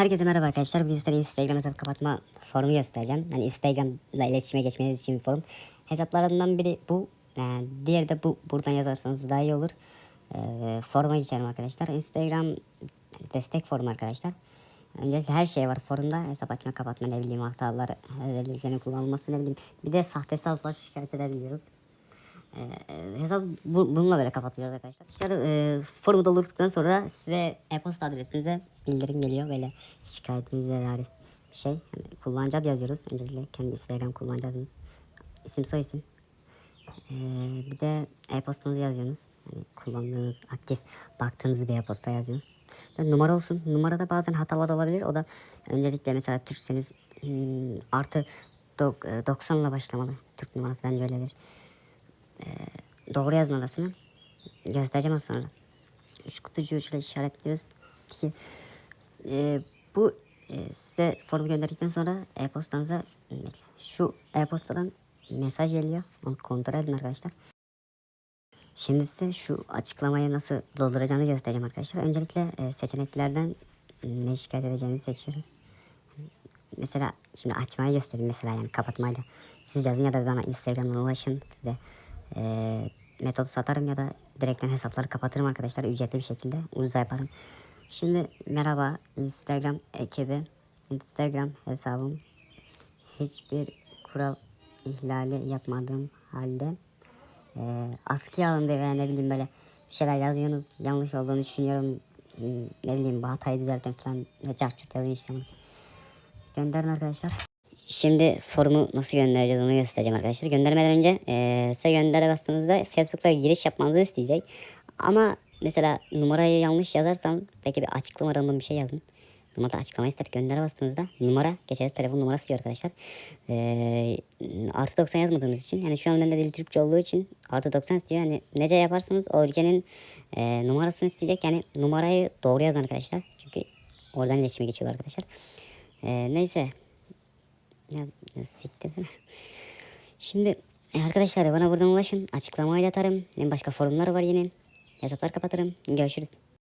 Herkese merhaba arkadaşlar. Bu sizlere Instagram hesap kapatma formu göstereceğim. Hani Instagram'la iletişime geçmeniz için bir forum. Hesaplarından biri bu. Yani diğeri de bu. Buradan yazarsanız daha iyi olur. Ee, forma geçelim arkadaşlar. Instagram destek formu arkadaşlar. Öncelikle her şey var forumda. Hesap açma kapatma ne bileyim hatalar, özelliklerin kullanılması ne bileyim. Bir de sahte hesaplar şikayet edebiliyoruz. Ee, hesap bu, bununla böyle kapatıyoruz arkadaşlar. İşte, e, forumu doldurduktan sonra size e-posta adresinize bildirim geliyor böyle şikayetinizle dair bir şey. Yani kullanıcı adı yazıyoruz. Öncelikle kendi Instagram kullanıcı adınız. İsim soy isim. Ee, bir de e-postanızı yazıyorsunuz. Yani kullandığınız, aktif baktığınız bir e-posta yazıyorsunuz. Ve numara olsun. Numarada bazen hatalar olabilir. O da öncelikle mesela Türkseniz hmm, artı dok- e, 90 ile başlamalı. Türk numarası bence öyledir doğru yazın orasını. Göstereceğim az sonra. Şu kutucuğu şöyle işaretliyoruz ki e, bu e, size formu gönderdikten sonra e-postanıza şu e-postadan mesaj geliyor. Onu kontrol edin arkadaşlar. Şimdi size şu açıklamayı nasıl dolduracağını göstereceğim arkadaşlar. Öncelikle e, seçeneklerden ne şikayet edeceğimizi seçiyoruz. Mesela şimdi açmayı göstereyim mesela yani kapatmayla. Siz yazın ya da bana Instagram'dan ulaşın size e, metot satarım ya da direkten hesapları kapatırım arkadaşlar ücretli bir şekilde ucuza yaparım. Şimdi merhaba Instagram ekibi Instagram hesabım hiçbir kural ihlali yapmadığım halde e, askıya alındı veya ne bileyim böyle bir şeyler yazıyorsunuz yanlış olduğunu düşünüyorum Hmm, ne bileyim bu hatayı düzeltin falan ve çarçurt yazın işte. Gönderin arkadaşlar. Şimdi formu nasıl göndereceğiz onu göstereceğim arkadaşlar. Göndermeden önce e, size göndere bastığınızda Facebook'ta giriş yapmanızı isteyecek. Ama mesela numarayı yanlış yazarsan belki bir açıklama random bir şey yazın. Numarada açıklama ister. Göndere bastığınızda numara geçeriz telefon numarası diyor arkadaşlar. E, artı 90 yazmadığımız için yani şu an bende dili Türkçe olduğu için artı 90 istiyor. Yani nece yaparsanız o ülkenin e, numarasını isteyecek. Yani numarayı doğru yazın arkadaşlar. Çünkü oradan iletişime geçiyorlar arkadaşlar. E, neyse ya, ya siktir. Şimdi e, arkadaşlar bana buradan ulaşın. Açıklamayı da atarım. Başka forumlar var yine. Hesaplar kapatırım. Görüşürüz.